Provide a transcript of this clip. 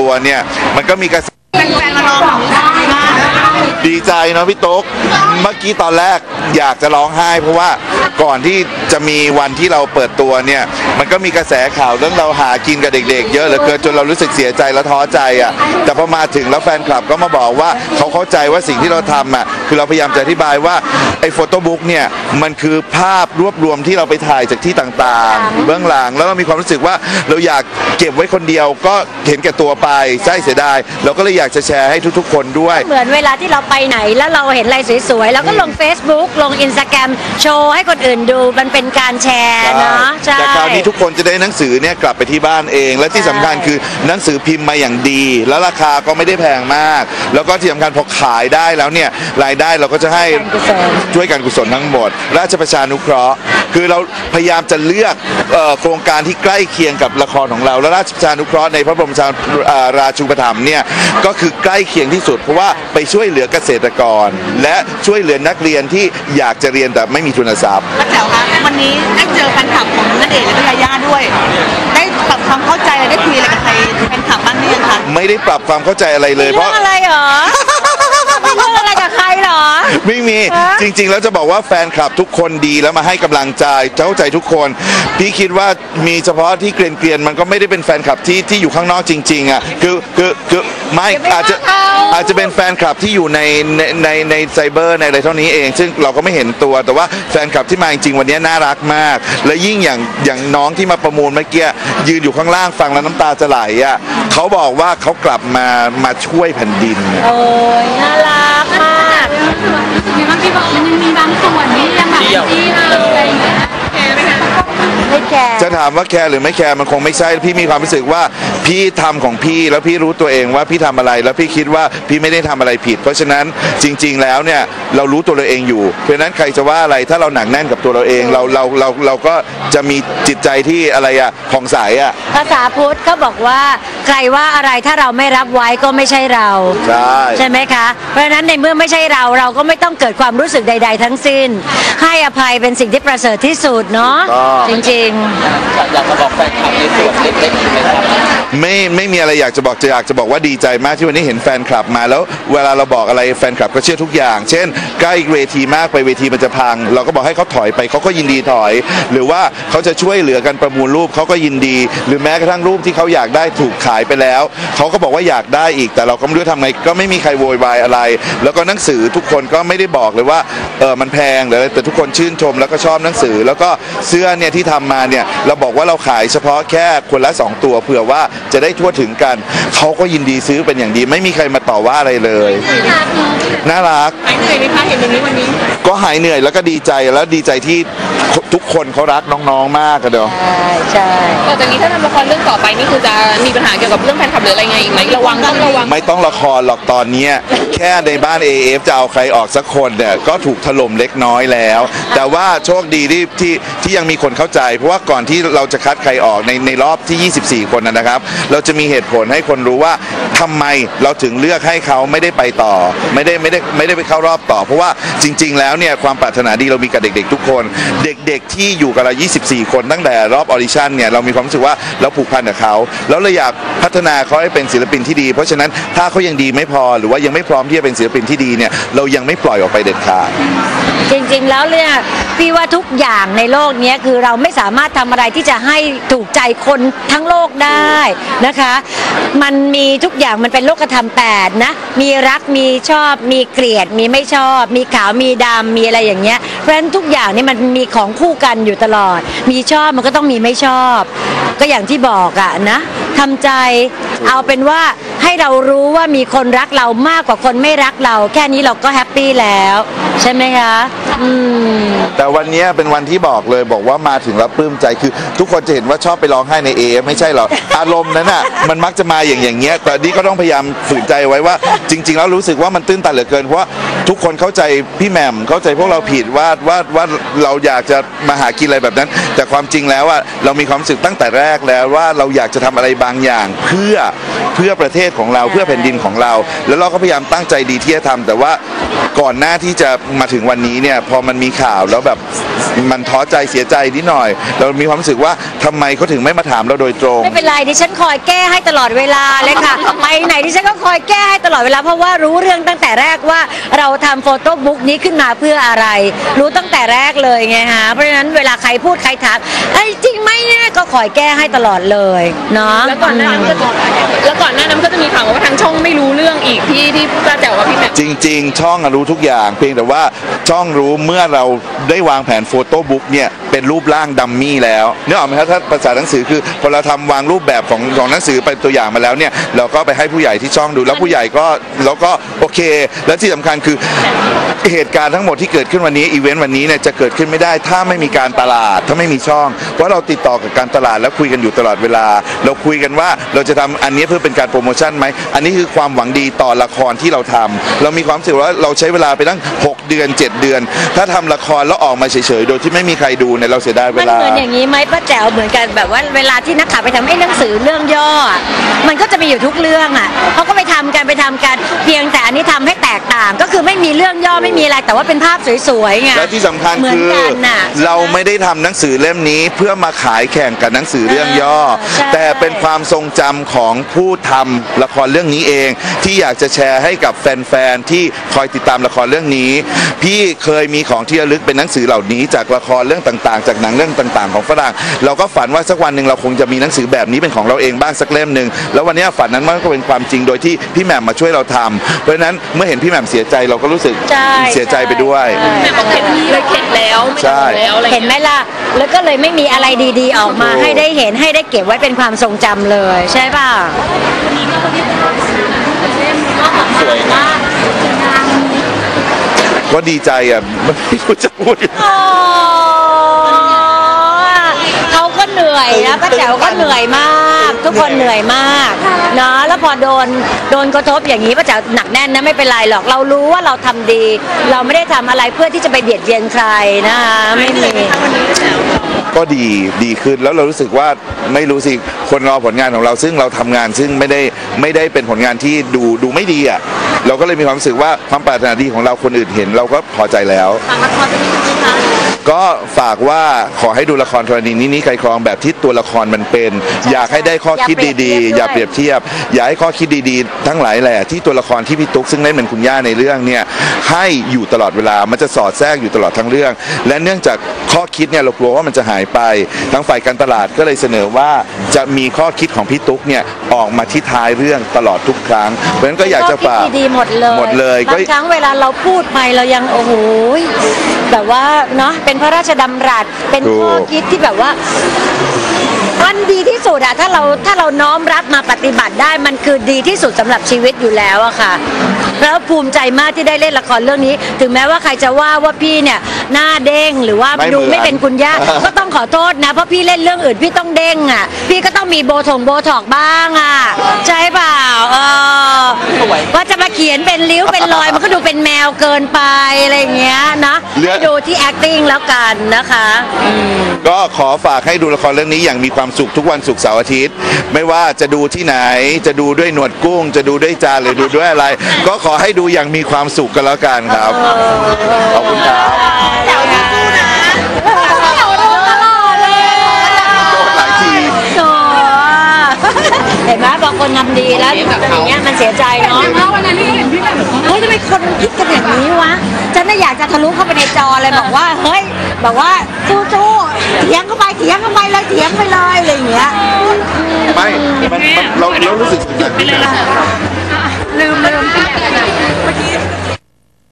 ตัวเนี่ย มันก็มีกระแส แฟนๆมารอของได้ ดีใจเนาะพี่ตุ๊กเมื่อกี้ตอนแรกอยากจะร้องไห้ เพราะว่าก่อนที่จะมีวันที่เราเปิดตัวเนี่ย มันก็มีกระแสข่าวเรื่องเราหากินกับเด็กๆ เยอะเหลือเกินจนเรารู้สึกเสียใจและท้อใจอะแต่พอมาถึงแล้วแฟนคลับก็มาบอกว่าเขาเข้าใจว่าสิ่งที่เราทำอะคือเราพยายามจะอธิบายว่าไอ้โฟโต้บุ๊กเนี่ยมันคือภาพรวบรวมที่เราไปถ่ายจากที่ต่างๆ เบื้องหลังแล้วเรามีความรู้สึกว่าเราอยากเก็บไว้คนเดียวก็เห็นแก่ตัวไปใช่เสียดายเราก็เลยอยากจะแชร์ให้ทุกๆ คนด้วย เหมือนเวลาที่เราไปไหนแล้วเราเห็นอะไรสวยๆแล้วก็ลง Facebook ลง Instagram โชว์ให้คนอื่นดูมันเป็นการแชร์เนาะใช่ แต่คราวนี้ทุกคนจะได้หนังสือเนี่ยกลับไปที่บ้านเอง และที่สำคัญคือหนังสือพิมพ์มาอย่างดี แล้วราคาก็ไม่ได้แพงมาก แล้วก็ที่สำคัญพอขายได้แล้วเนี่ยรายได้เราก็จะให้การกุศล ช่วยการกุศลทั้งหมด ราชประชานุเคราะห์ คือเราพยายามจะเลือกเอ่อโครงการที่ใกล้เคียงกับละครของเรา และราชประชานุเคราะห์ในพระบรมชาเอ่อราชูปถัมภ์เนี่ยก็คือใกล้เคียงที่สุด เพราะว่าไปช่วยเหลือเกษตรกร และช่วยเหลือนักเรียนที่อยากจะเรียนแต่ไม่มีทุนทรัพย์ป้าแจ๋วคะวันนี้ได้เจอแฟนคลับของณเดชน์และก็ยาย่าด้วย ได้ปรับความเข้าใจและได้คุยอะไรกับใครแฟนคลับบ้างหรือยังคะไม่ได้ปรับความเข้าใจอะไรเลยมีเพเรื่อราะงอะไรเหรอ ใครเหรอไม่มีฮะจริง ๆ แล้วจะบอกว่าแฟนคลับทุกคนดีแล้วมาให้กำลังใจเข้าใจทุกคน พี่คิดว่ามีเฉพาะที่เกรียนๆมันก็ไม่ได้เป็นแฟนคลับที่ที่อยู่ข้างนอกจริง ๆอะคือคือคือไม่อย่าไปอาจจะว่าเขาอาจจะเป็นแฟนคลับที่อยู่ในในในในไซเบอร์ในอะไรเท่านี้เอง ซึ่งเราก็ไม่เห็นตัว แต่ว่าแฟนคลับที่มาจริงๆวันนี้น่ารักมาก และยิ่งอย่างอย่างน้องที่มาประมูลเมื่อกี้ยืนอยู่ข้างล่างฟังแล้วน้ำตาจะไหลอะเขาบอกว่าเขากลับมามาช่วยแผ่นดิน โอ้ยน่ารักมาก มีบางที่บอกมันยังมีบางส่วนที่ยังแบบที่เราอะไรอย่างเงี้ย ไม่แคร์จะถามว่าแคร์หรือไม่แคร์มันคงไม่ใช่พี่มีความรู้สึกว่าพี่ทำของพี่แล้วพี่รู้ตัวเองว่าพี่ทำอะไรแล้วพี่คิดว่าพี่ไม่ได้ทำอะไรผิด เพราะฉะนั้นจริง ๆ แล้วเนี่ยเรารู้ตัวเราเองอยู่ เพราะฉะนั้นใครจะว่าอะไรถ้าเราหนักแน่นกับตัวเราเองเราเราเราเราก็จะมีจิตใจที่อะไรอะผ่องใสอะภาษาพุทธเขาบอกว่าใครว่าอะไรถ้าเราไม่รับไว้ก็ไม่ใช่เราใช่ใช่ไหมคะ เพราะฉะนั้นในเมื่อไม่ใช่เราเราก็ไม่ต้องเกิดความรู้สึกใด ๆ ทั้งสิ้น ให้อภัยเป็นสิ่งที่ประเสริฐที่สุดเนาะจริง อยากจะบอกแฟนคลับในส่วนเล็กๆอีกไหมครับไม่ไม่มีอะไรอยากจะบอกจะอยากจะบอกว่าดีใจมากที่วันนี้เห็นแฟนคลับมาแล้ว เวลาเราบอกอะไรแฟนคลับก็เชื่อทุกอย่าง เช่นใกล้เวทีมากไปเวทีมันจะพัง เราก็บอกให้เขาถอยไปเขาก็ยินดีถอย หรือว่าเขาจะช่วยเหลือกันประมูลรูปเขาก็ยินดี หรือแม้กระทั่งรูปที่เขาอยากได้ถูกขายไปแล้วเขาก็บอกว่าอยากได้อีกแต่เราก็ไม่รู้ทำไงก็ไม่มีใครโวยวายอะไร แล้วก็หนังสือทุกคนก็ไม่ได้บอกเลยว่าเออมันแพงหรืออะไรแต่ทุกคนชื่นชมแล้วก็ชอบหนังสือ แล้วก็เสื้อเนี่ยที่ทำมาเนี่ยเราบอกว่าเราขายเฉพาะแค่คนละสองตัวเผื่อว่าจะได้ทั่วถึงกัน เขาก็ยินดีซื้อเป็นอย่างดี ไม่มีใครมาต่อว่าอะไรเลย น่ารักหายเหนื่อยไหมคะเห็นอย่างนี้วันนี้ ก็หายเหนื่อยแล้วก็ดีใจแล้วดีใจที่ ทุกคนเขารักน้องๆมากกันเดียวๆใช่ใช่ต่อจากนี้ถ้าทำละครเรื่องต่อไปนี่คือจะมีปัญหาเกี่ยวกับเรื่องแฟนคลับหรืออะไรไงอีกไหมระวังต้องระวังไม่ต้องละครหรอกตอนเนี้ยแค่ในบ้าน AF จะเอาใครออกสักคนเนี่ยก็ถูกถล่มเล็กน้อยแล้ว แต่ว่าโชคดีที่ที่ที่ยังมีคนเข้าใจ เพราะว่าก่อนที่เราจะคัดใครออกในในรอบที่ 24 คนนะนะครับ เราจะมีเหตุผลให้คนรู้ว่าทำไมเราถึงเลือกให้เขาไม่ได้ไปต่อ ไม่ได้ไม่ได้ไม่ได้ไปเข้ารอบต่อ เพราะว่าจริง ๆ แล้วเนี่ยความปรารถนาดีเรามีกับเด็ก ๆ ทุกคน เด็กกที่อยู่กับเรา 24 คนตั้งแต่รอบออดิชั่นเนี่ยเรามีความรู้สึกว่าเราผูกพันกับเขาแล้วเราอยากพัฒนาเขาให้เป็นศิลปินที่ดี เพราะฉะนั้นถ้าเขายังดีไม่พอหรือว่ายังไม่พร้อมที่จะเป็นศิลปินที่ดีเนี่ยเรายังไม่ปล่อยออกไปเด็ดขาด จริงๆแล้วเนี่ยพี่ว่าทุกอย่างในโลกนี้คือเราไม่สามารถทำอะไรที่จะให้ถูกใจคนทั้งโลกได้นะคะ มันมีทุกอย่างมันเป็นโลกธรรมแปดนะมีรักมีชอบ มีเกลียด มีไม่ชอบ มีขาวมีดำมีอะไรอย่างเงี้ยเพราะฉะนั้นทุกอย่างนี่มันมีของคู่กันอยู่ตลอด มีชอบมันก็ต้องมีไม่ชอบ ก็อย่างที่บอกอะนะ ทำใจ เอาเป็นว่าให้เรารู้ว่ามีคนรักเรามากกว่าคนไม่รักเรา แค่นี้เราก็แฮปปี้แล้ว ใช่ไหมคะอืม แต่วันนี้เป็นวันที่บอกเลยบอกว่ามาถึงแล้วปลื้มใจคือ ทุกคนจะเห็นว่าชอบไปร้องไห้ในเอไม่ใช่หรอกอารมณ์นั้นอะมันมักจะมาอย่างอย่างเงี้ยแต่นี่ก็ต้องพยายามฝืนใจไว้ว่า จริง ๆ แล้วรู้สึกว่ามันตื้นตันเหลือเกินเพราะว่าทุกคนเข้าใจพี่แหม่มเข้าใจพวกเราผิดว่าว่าว่าเราอยากจะมาหากินอะไรแบบนั้น แต่ความจริงแล้วอะเรามีความรู้สึกตั้งแต่แรกแล้วว่าเราอยากจะทำอะไรบางอย่าง เพื่อเพื่อประเทศของเราเพื่อแผ่นดินของเรา แล้วเราก็พยายามตั้งใจดีที่จะทำแต่ว่าก่อนหน้าที่จะมาถึงวันนี้เนี่ยพอมันมีข่าวแล้วแบบแบบมันท้อใจเสียใจนิดหน่อย เรามีความรู้สึกว่าทำไมเขาถึงไม่มาถามเราโดยตรง ไม่เป็นไรดิฉันคอยแก้ให้ตลอดเวลาเลยค่ะ ไปไหนดิฉันก็คอยแก้ให้ตลอดเวลาเพราะว่ารู้เรื่องตั้งแต่แรกว่าเราทำโฟโต้บุ๊กนี้ขึ้นมาเพื่ออะไร รู้ตั้งแต่แรกเลยไงฮะเพราะฉะนั้นเวลาใครพูดใครถามเอ้ยจริงไหมเนี่ยก็คอยแก้ให้ตลอดเลยเนาะ แล้วก่อนหน้านั้นก็จะแล้วก่อนหน้านั้นก็จะมีข่าวว่าทางช่องไม่รู้เรื่องอีกที่ที่ป้าแจ๋วกับพี่แหม่ม จริง ๆ ช่องอะรู้ทุกอย่าง เพียงแต่ว่าช่องรู้เมื่อเราได้วางแผนโฟโต้บุ๊กเนี่ยเป็นรูปร่างดัมมี่แล้วเนึกออกไหมครับถ้าภาษาหนังสือคือพอเราทำวางรูปแบบของของหนังสือเป็นตัวอย่างมาแล้วเนี่ยเราก็ไปให้ผู้ใหญ่ที่ช่องดูแล้วผู้ใหญ่ก็แล้วก็โอเค และที่สำคัญคือเหตุการณ์ทั้งหมดที่เกิดขึ้นวันนี้อีเวนต์วันนี้เนี่ยจะเกิดขึ้นไม่ได้ ถ้าไม่มีการตลาดถ้าไม่มีช่อง เพราะเราติดต่อกับการตลาดแล้วคุยกันอยู่ตลอดเวลา เราคุยกันว่าเราจะทำอันนี้เพื่อเป็นการโปรโมชั่นไหมอันนี้คือความหวังดีต่อละครที่เราทำเรามีความรู้สึกว่าเราใช้เวลาไปตั้ง6 เดือน 7 เดือน ถ้าทำละครแล้วออกมาเฉยๆ โดยที่ไม่มีใครดูเนี่ยเราเสียดายเวมันลา เหมือนอย่างนี้ไหมป้าแจ๋วเหมือนกันแบบว่าเวลาที่นักข่าวไปทำไอ้หนังสือเรื่องย่ออะมันก็จะมีอยู่ทุกเรื่องอะเขาก็ไปทำกันไปทำกันเพียงแต่อันนี้ทำให้แตกต่าง ก็คือไม่มีเรื่องย่อไม่มีอะไร แต่ว่าเป็นภาพสวยๆไงและที่สำคัญเหมือนคือกันน่ะ เราไม่ได้ทำหนังสือเล่มนี้เพื่อมาขายแข่งกับหนังสือเรื่องย่อ ใช่ แต่เป็นความทรงจำของผู้ทำละครเรื่องนี้เอง ที่อยากจะแชร์ให้กับแฟนๆที่คอยติดตามละครเรื่องนี้พี่เคยมีของที่ระลึกเป็นหนังสือเหล่านี้ จากละครเรื่องต่างๆ จากหนังเรื่องต่างๆ ของฝรั่งเราก็ฝันว่าสักวันหนึ่งเราคงจะมีหนังสือแบบนี้เป็นของเราเองบ้างสักเล่มหนึ่งแล้ววันนี้ฝันนั้นมันก็เป็นความจริงโดยที่พี่แหม่มมาช่วยเราทำเพราะฉะนั้นเมื่อเห็นพี่แหม่มเสียใจเราก็รู้สึกใช่เสียใจไปด้วยใช่แหม่มบอกเข็ดเลยเข็ดแล้วไม่ใช่เอาแล้วอะไรอย่างเห็นเงี้ยไหมล่ะ แล้วก็เลยไม่มีอะไรดีๆ ออกมาถูกให้ได้เห็นให้ได้เก็บไว้เป็นความทรงจำเลย ใช่ป่ะ สวยนะก็ ดีใจอะไม่รู้จะพูดยังไง อ๋อเขาก็เหนื่อยนะป้าแจ๋วก็เหนื่อยมาก ทุกคนเหนื่อยมากเนาะแล้วพอโดนโดนกระทบอย่างนี้ป้าแจ๋วหนักแน่นนะไม่เป็นไรหรอกเรารู้ว่าเราทำดี เราไม่ได้ทำอะไรเพื่อที่จะไปเบียดเบียนใครนะคะไม่มี ก็ดีดีขึ้นแล้วเรารู้สึกว่าไม่รู้สิคนรอผลงานของเราซึ่งเราทำงานซึ่งไม่ได้ไม่ได้เป็นผลงานที่ดูดูไม่ดีอะ เราก็เลยมีความรู้สึกว่าความปรารถนาดีของเราคนอื่นเห็น เราก็พอใจแล้วฝางละครจะมีไหมคะ ก็ฝากว่าขอให้ดูละครธรณีนี้นี้ใครครองแบบที่ตัวละครมันเป็น อยากให้ได้ข้อคิดดีๆ อย่าเปรียบเทียบ อย่าให้ข้อคิดดีๆ ทั้งหลายแหละที่ตัวละครที่พี่ตุ๊กซึ่งเล่นเป็นคุณย่าในเรื่องเนี่ยให้อยู่ตลอดเวลามันจะสอดแทรกอยู่ตลอดทั้งเรื่อง และเนื่องจากข้อคิดเนี่ยเรากลัวว่ามันจะหายไปทางฝ่ายการตลาดก็เลยเสนอว่าจะมีข้อคิดของพี่ตุ๊กเนี่ยออกมาที่ท้ายเรื่องตลอดทุกครั้งเพราะฉะนั้นก็อยากจะฝากข้อคิดดีๆหมดเลยหมดเลยก็บางครั้งเวลาเราพูดไปเรายังโอ้โหแบบว่าเนาะเป็นพระราชดำรัส เป็นข้อคิดที่แบบว่ามันดีที่สุดอะถ้าเราถ้าเราน้อมรับมาปฏิบัติได้มันคือดีที่สุดสำหรับชีวิตอยู่แล้วอะค่ะแล้วภูมิใจมากที่ได้เล่นละครเรื่องนี้ ถึงแม้ว่าใครจะว่าว่าพี่เนี่ยหน้าเด้งหรือว่าไม่ดูเหมือนไม่เป็นคุณย่าก็ต้องขอโทษนะเพราะพี่เล่นเรื่องอื่นพี่ต้องเด้งอะพี่ก็ต้องมีโบทงโบถอกบ้างอะใช่เปล่าเออ ว่าจะมาเขียนเป็นริ้วเป็นรอยมันก็ดูเป็นแมวเกินไปอะไรอย่างเงี้ยนะเรื่องให้ดูที่ acting แล้วกันนะคะก็ขอฝากให้ดูละครเรื่องนี้อย่างมีความสุขทุกวันศุกร์เสาร์อาทิตย์ ไม่ว่าจะดูที่ไหน จะดูด้วยหนวดกุ้ง จะดูด้วยจานหรือดูด้วยอะไร ก็ขอให้ดูอย่างมีความสุขกันแล้วกันครับ ขอบคุณครับ แถวนี้ พอคนทำดีแล้วแบบอย่างเงี้ยมันเสียใจเนาะวันนั้นที่เห็นพี่แบบเฮ้ยทำไมคนคิดกันอย่างนี้วะฉันน่ะอยากจะทะลุเข้าไปในจอเลยบอกว่าเฮ้ยบอกว่าจู้จู้เถียงเข้าไปเถียงเข้าไปเลยเถียงไปเลยอะไรอย่างเงี้ยไม่เราเรารู้สึกสุดยอดลืมลืมเมื่อกี้